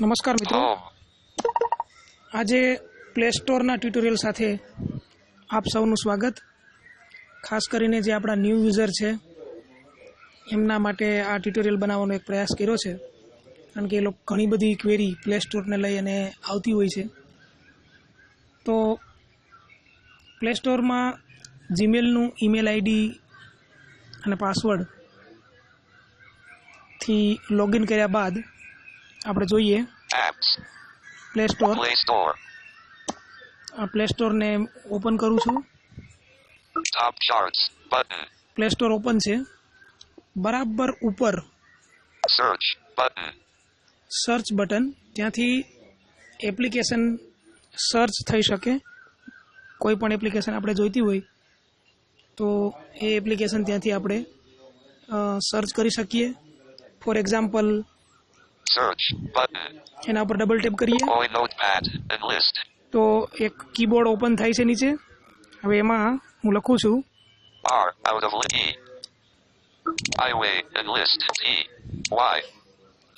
નમસ્કાર મિત્રો. આજે પ્લે સ્ટોરના ટ્યુટોરિયલ સાથે આપ સૌનું સ્વાગત. ખાસ કરીને જે આપણા ન્યૂ યુઝર છે એમના માટે આ ટ્યુટોરિયલ બનાવવાનો એક પ્રયાસ કર્યો છે. કારણ કે એ લોકો ઘણી બધી ક્વેરી પ્લે સ્ટોરને લઈ અને આવતી હોય છે. તો પ્લે સ્ટોરમાં જીમેલનું ઈમેલ આઈડી અને પાસવર્ડથી લોગિન કર્યા બાદ આપણે જોઈએ. Play store. આ પ્લે સ્ટોરને ઓપન કરું છું. પ્લે સ્ટોર ઓપન છે બરાબર ઉપર. સર્ચ બટન ત્યાંથી એપ્લિકેશન સર્ચ થઈ શકે કોઈ પણ એપ્લિકેશન આપણે જોઈતી હોય તો એ એપ્લિકેશન ત્યાંથી આપણે સર્ચ કરી શકીએ ફોર એક્ઝામ્પલ Search. Button. એના ઉપર ડબલ ટેપ કરીએ Oi Notepad. and list. તો એક કીબોર્ડ ઓપન થાય છે નીચે હવે એમાં હું લખું છું R. Out of list. E. Highway. and list. T. Y.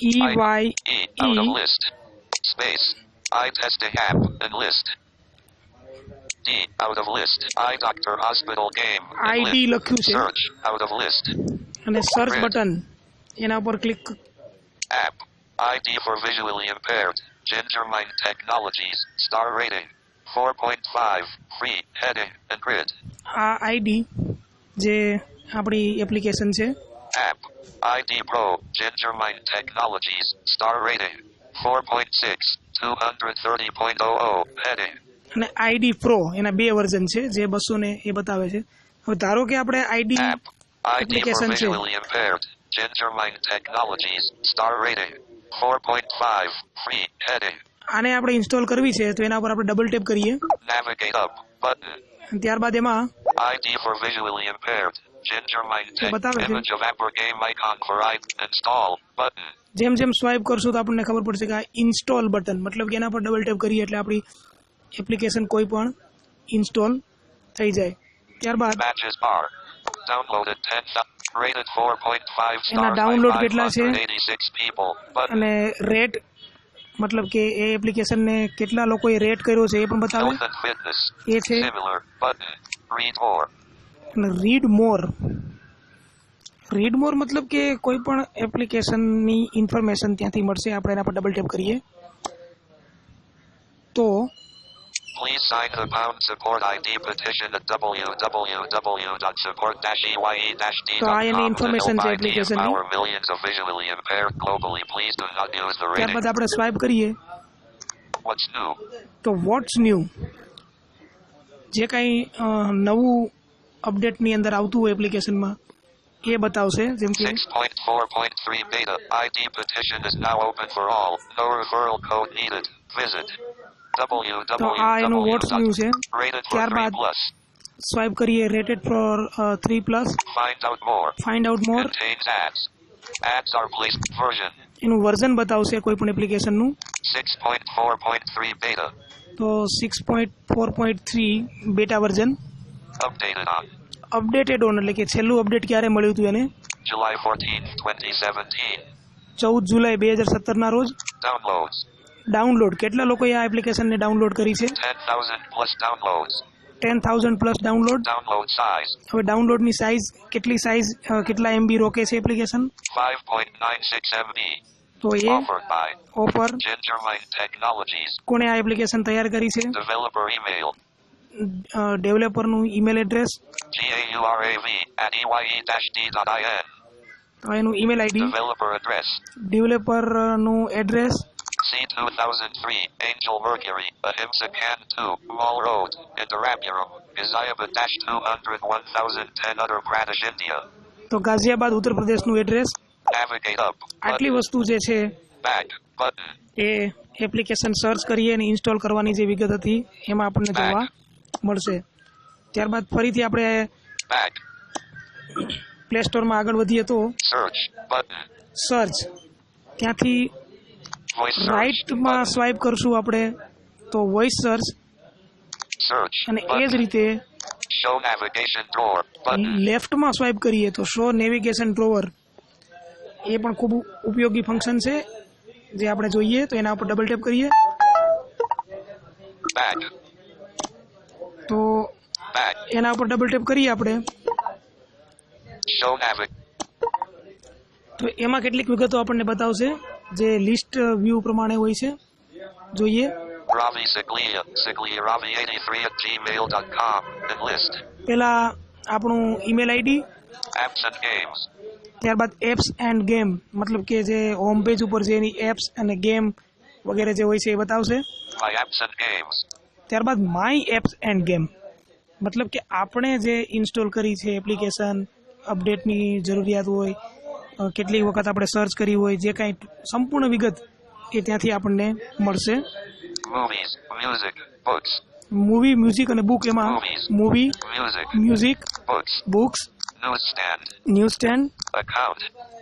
E Y E. Out of E. list. Space. I testing app. and list. D. Out of list. I doctor hospital game. and list. લખ્યું છે Search. Out of list. અને search button એના ઉપર click App. ID for visually impaired. Ginger Mind Technologies. Star rating. 4.5. Free. Heading. And grid. આ ID જે આપણી application છે App. ID Pro. Ginger Mind Technologies. Star rating. 4.6. 230.00. Heading. અને ID pro એના બે વર્ઝન છે જે બસો ને એ બતાવે છે હવે ધારો કે આપણે આઈડી છે. visually impaired. Ginger Mind Technologies. Star rating. 4.5. Free. Heading. આને આપણે ઇન્સ્ટોલ કરવી છે તો એના પર આપણે ડબલ ટેપ કરીએ Navigate up. Button. ત્યારબાદ એમાં ID for visually impaired. Ginger Mind Tech. બતાવે છે. Image of Apple game icon for Install. Button. જેમ જેમ સ્વાઇપ કરશું તો આપણને ખબર પડશે કે આ ઇન્સ્ટોલ બટન મતલબ કે એના પર ડબલ ટેપ કરીએ એટલે આપણી એપ્લિકેશન કોઈ પણ ઇન્સ્ટોલ થઈ જાય ત્યારબાદ. Downloaded 10. Th- Rated 4.5 એના ડાઉનલોડ કેટલા છે? 586 people. Button. અને રેટ મતલબ કે એ એપ્લિકેશનને કેટલા લોકોએ રેટ કર્યો છે એ પણ બતાવે. એ છે રીડ મોર રીડ મોર મતલબ કે કોઈ પણ એપ્લિકેશનની ઇન્ફોર્મેશન ત્યાંથી મળશે આપણે એના પર ડબલ ટેપ કરીએ sign the pound support ID petition at તો આ એની www.support-ie-d.com information to છે help ID application ની. empower millions of visually impaired globally. Please do not use the rating. ત્યારબાદ આપણે સ્વાઇપ કરીએ What's new? તો વોટ્સ ન્યૂ જે કાંઈ અ, નવું અપડેટની અંદર આવતું હોય એપ્લિકેશનમાં એ બતાવશે જેમ કે 6.4.3 beta. ID petition is now open for all. No referral code needed. Visit તો આ એનું વોટ્સ વ્યૂ છે. www.rated for 3 ત્યારબાદ સ્વાઇપ કરીએ rated four three plus. Find out more એનું વર્ઝન બતાવશે કોઈ પણ એપ્લિકેશનનું 6.4.3 beta. તો six point four point three beta version Updated on. Updated on એટલે કે છેલ્લું અપડેટ ક્યારે મળ્યું હતું એને? 14, 2017. ચૌદ જુલાઈ બે હજાર સત્તરના રોજ. ડાઉનલોડ. કેટલા લોકોએ આ એપ્લિકેશનને ડાઉનલોડ કરી છે? 10,000 plus downloads. Ten thousand plus download size. હવે ડાઉનલોડની સાઇઝ કેટલી સાઇઝ કેટલા એમબી રોકે છે એપ્લિકેશન 5.96 MB. તો એ ઓફર કોણે આ એપ્લિકેશન તૈયાર કરી છે? Email. ડેવલપરનું ઈમેલ એડ્રેસ E. તો એનું email ID ડેવલપરનું address C2003 Angel Mercury, Ahimsa Can 2, Wall Road, Indirapuram, Isayaba 200 1010 Uttar Pradesh, India. તો ગાઝિયાબાદ ઉત્તર પ્રદેશનું એડ્રેસ. આટલી. વસ્તુ જે છે. એ એપ્લિકેશન સર્ચ કરીએ અને ઇન્સ્ટોલ કરવાની જે વિગત હતી એમાં આપણને જોવા મળશે ત્યારબાદ ફરીથી આપણે પ્લે સ્ટોરમાં આગળ વધીએ તો સર્ચ ત્યાંથી. રાઈટમાં. સ્વાઇપ કરશું આપણે તો વોઇસ સર્ચ અને એ જ રીતે લેફ્ટમાં સ્વાઇપ કરીએ તો શો નેવિગેશન ડ્રોવર એ પણ ખૂબ ઉપયોગી ફંક્શન છે જે આપણે જોઈએ તો એના ઉપર ડબલ ટેપ કરીએ. તો એના ઉપર ડબલ ટેપ કરીએ આપણે. તો એમાં કેટલીક વિગતો આપણને બતાવશે. જે લિસ્ટ વ્યૂ પ્રમાણે હોય છે જોઈએ Ravi Siglia. Siglia Ravi83 at gmail.com. And list. પેલા આપણું email ID Apps and games. ત્યારબાદ એપ્સ એન્ડ ગેમ મતલબ કે જે હોમ પેજ ઉપર જે એની એપ્સ અને ગેમ વગેરે જે હોય છે એ બતાવશે My apps and games. ત્યારબાદ માય એપ્સ એન્ડ ગેમ મતલબ કે આપણે જે ઇન્સ્ટોલ કરી છે એપ્લિકેશન અપડેટની જરૂરિયાત હોય કેટલી વખત આપણે સર્ચ કરી હોય જે કાંઈ સંપૂર્ણ વિગત એ ત્યાંથી આપણને મળશે. મૂવી મ્યુઝિક અને બુક એમાં movie music books newsstand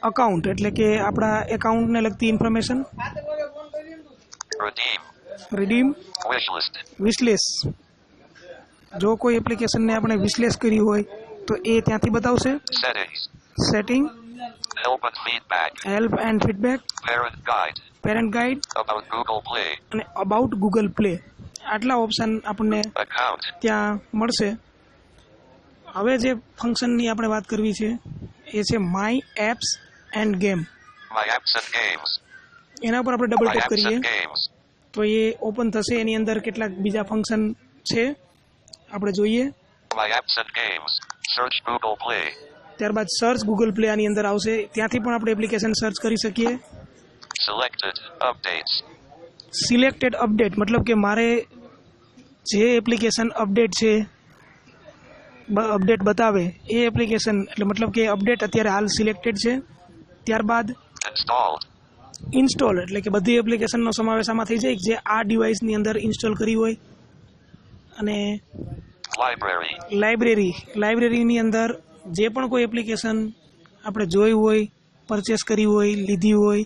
account એટલે કે આપણા એકાઉન્ટને લગતી ઇન્ફોર્મેશન. રિડીમ Wish જો કોઈ એપ્લિકેશનને આપણે વિશ્લેષ કરી હોય તો એ ત્યાંથી બતાવશે. Setting Help and feedback. Help and feedback Parent guide. Parent guide About Google Play. અને અબાઉટ ગૂગલ પ્લે આટલા ઓપ્શન આપણને Account. ત્યાં મળશે હવે જે ફંક્શનની આપણે વાત કરવી છે એ છે my apps and game My apps and games. એના ઉપર આપણે ડબલ My ટેપ apps કરીએ and games. તો એ ઓપન થશે એની અંદર કેટલાક બીજા ફંક્શન છે આપણે જોઈએ My apps and games. Search Google Play. ત્યારબાદ સર્ચ ગૂગલ પ્લે આની અંદર આવશે. ત્યાંથી પણ આપણે એપ્લિકેશન સર્ચ કરી શકીએ. Selected Updates. સિલેક્ટેડ અપડેટ મતલબ કે મારે જે એપ્લિકેશન અપડેટ છે અપડેટ બતાવે એ એપ્લિકેશન એટલે મતલબ કે અપડેટ અત્યારે હાલ સિલેક્ટેડ છે. ત્યારબાદ ઇન્સ્ટોલ એટલે કે બધી એપ્લિકેશનનો સમાવેશ આમાં થઈ જાય જે આ ડિવાઇસની અંદર ઇન્સ્ટોલ કરી હોય. અને લાઇબ્રેરી લાઇબ્રેરી લાઇબ્રેરીની અંદર જે પણ કોઈ એપ્લિકેશન આપણે જોઈ હોય પરચેસ કરી હોય લીધી હોય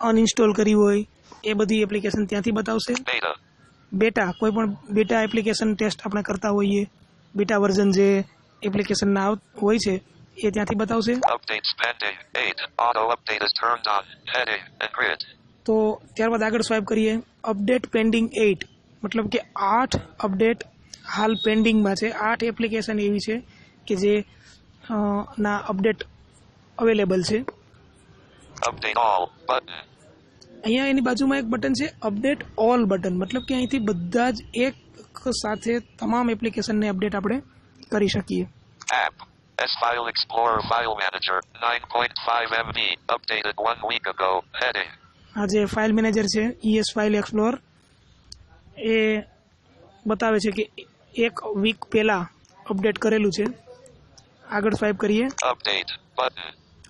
અનઇન્સ્ટોલ કરી હોય એ બધી એપ્લિકેશન ત્યાંથી બતાવશે બેટા કોઈ પણ બેટા એપ્લિકેશન ટેસ્ટ આપણે કરતા હોઈએ બેટા વર્ઝન જે એપ્લિકેશનના હોય છે એ ત્યાંથી બતાવશે Updates pending. 8. Auto update is turned on. Heading and grid. તો ત્યારબાદ આગળ સ્વાઇપ કરીએ અપડેટ પેન્ડિંગ એઇટ મતલબ કે આઠ અપડેટ હાલ પેન્ડિંગમાં છે આઠ એપ્લિકેશન એવી છે કે જે અ, ના અપડેટ અવેલેબલ છે Update all. Button. અહીંયા એની બાજુમાં એક બટન છે અપડેટ ઓલ બટન મતલબ કે અહીંથી બધા જ એક સાથે તમામ એપ્લિકેશનને અપડેટ આપણે કરી શકીએ App. S File Explorer File Manager. 9.5 MB. Updated one week ago. Heading. આ જે ફાઇલ મેનેજર છે ઈએસ ફાઇલ એક્સપ્લોર એ બતાવે છે કે એક વીક પહેલાં અપડેટ કરેલું છે આગળ સ્વાઇપ કરીએ.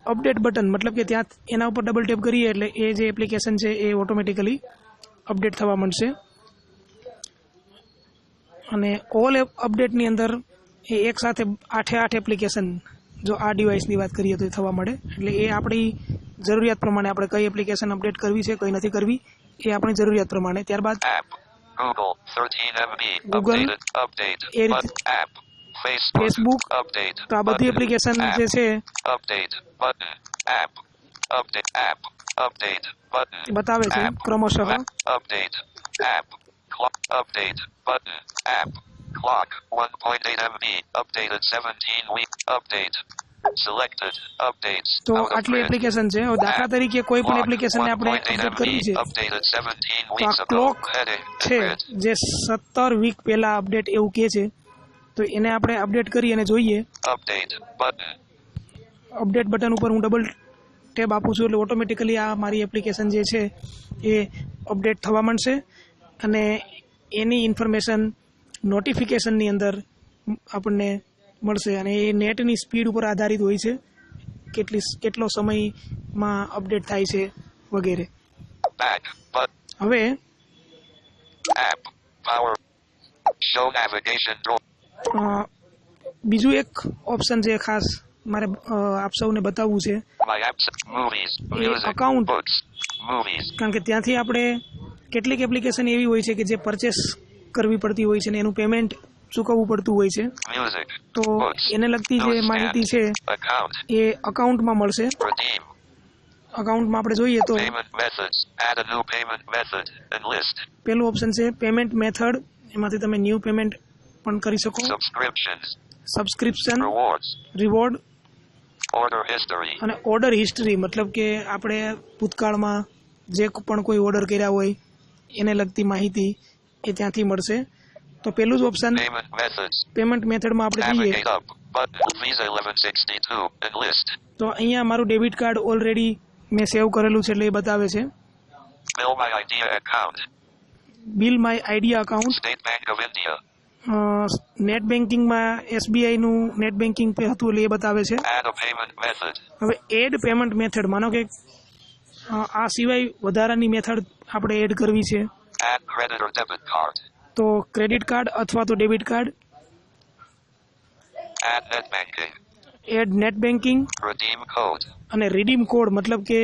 અપડેટ બટન મતલબ કે ત્યાં એના ઉપર ડબલ ટેપ કરીએ એટલે એ જે એપ્લિકેશન છે એ ઓટોમેટિકલી અપડેટ થવા માંડશે અને ઓલ અપડેટની અંદર એ એક સાથે આઠે આઠ એપ્લિકેશન જો આ ડિવાઇસની વાત કરીએ તો એ થવા મળે એટલે એ આપણી જરૂરિયાત પ્રમાણે આપણે કઈ એપ્લિકેશન અપડેટ કરવી છે કઈ નથી કરવી એ આપણી જરૂરિયાત પ્રમાણે ત્યારબાદ Google Google. 13 MB. Google. Updated. Update. એ રીતે- Button. App. Facebook. Facebook. Update. તો આ બધી Button. Application App. જે છે Update. Button. App. Update. App. Update. Button. એ બતાવે છે App. ક્રમશઃ Map. Update. App. Clock. Update. Button. App. Clock. 1.8 MB. Updated 17 week. Update. Selected. Updates. તો Out of આટલી grid. એપ્લિકેશન છે હવે દાખલા તરીકે કોઈ પણ Clock. એપ્લિકેશનને આપણે 1.8 અપડેટ કરવી છે Updated 17 તો આ weeks ago. Clock Heading. છે Grid. જે સત્તર વીક પહેલા અપડેટ એવું કહે છે તો એને આપણે અપડેટ કરી અને જોઈએ. અપડેટ બટન ઉપર હું ડબલ ટેબ આપું છું એટલે ઓટોમેટિકલી આ મારી એપ્લિકેશન જે છે એ અપડેટ થવા માંડશે. અને એની ઇન્ફોર્મેશન નોટિફિકેશનની અંદર આપણને મળશે અને એ નેટની સ્પીડ ઉપર આધારિત હોય છે. કેટલી કેટલો સમયમાં અપડેટ થાય છે વગેરે. હવે બીજું એક ઓપ્શન છે ખાસ મારે આપ સૌને બતાવવું છે. Movies. કારણ કે ત્યાંથી આપણે કેટલીક એપ્લિકેશન એવી હોય છે કે જે પરચેસ કરવી પડતી હોય છે ને એનું પેમેન્ટ ચૂકવવું પડતું હોય છે તો એને લગતી જે માહિતી છે એ અકાઉન્ટમાં મળશે અકાઉન્ટમાં આપણે જોઈએ તો. પહેલું ઓપ્શન છે પેમેન્ટ મેથડ એમાંથી તમે ન્યૂ પેમેન્ટ પણ કરી શકો સબસ્ક્રિપ્શન રિવોર્ડ અને ઓર્ડર હિસ્ટરી મતલબ કે આપણે ભૂતકાળમાં જે પણ કોઈ ઓર્ડર કર્યા હોય એને લગતી માહિતી એ ત્યાંથી મળશે તો પહેલું જ ઓપ્શન પેમેન્ટ મેથડમાં આપણે જઈએ Navigate up. Button. Visa 1162 and list. તો અહીંયા મારું ડેબિટ કાર્ડ ઓલરેડી મેં સેવ કરેલું છે એટલે એ બતાવે છે. Bill my Idea account state bank of India. Net બેન્કિંગમાં એસબીઆઈનું નેટ બેન્કિંગ પે હતું એટલે એ બતાવે છે. હવે એડ પેમેન્ટ મેથડ માનો કે આ સિવાય વધારાની મેથડ આપણે એડ કરવી છે. તો ક્રેડિટ કાર્ડ અથવા તો debit card. Add net banking અને રીડીમ કોડ મતલબ કે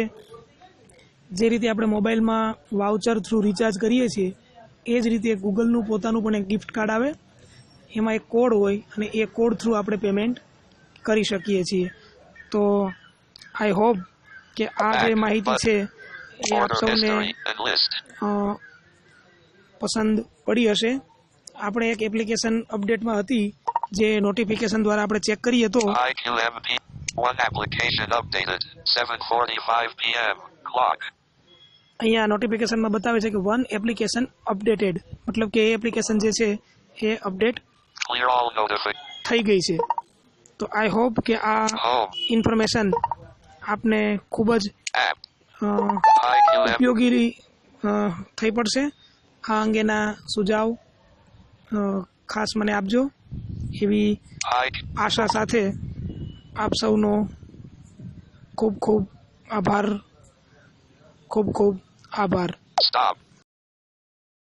જે રીતે આપણે મોબાઈલમાં વાઉચર થ્રુ રિચાર્જ કરીએ છીએ એ જ રીતે ગૂગલનું પોતાનું પણ એક ગિફ્ટ કાર્ડ આવે એમાં એક કોડ હોય અને એ કોડ થ્રુ આપણે પેમેન્ટ કરી શકીએ છીએ તો આઈ હોપ કે આ જે માહિતી છે એ આપ સૌને પસંદ પડી હશે આપણે એક એપ્લિકેશન અપડેટમાં હતી જે નોટિફિકેશન દ્વારા આપણે ચેક કરીએ તો IQMP. One application updated. 7:45 p.m. Clock. અહીંયા નોટિફિકેશનમાં બતાવે છે કે વન એપ્લિકેશન અપડેટેડ મતલબ કે એ એપ્લિકેશન જે છે એ અપડેટ. થઈ ગઈ છે તો આઈ હોપ કે આ Home. ઇન્ફોર્મેશન આપને ખૂબ જ App. અ, IQMP. ઉપયોગી અ, થઈ પડશે આ અંગેના સુઝાવ અ, ખાસ મને આપજો એવી IQ. આશા સાથે આપ સૌનો ખૂબ ખૂબ આભાર ખૂબ ખૂબ આભાર Stop.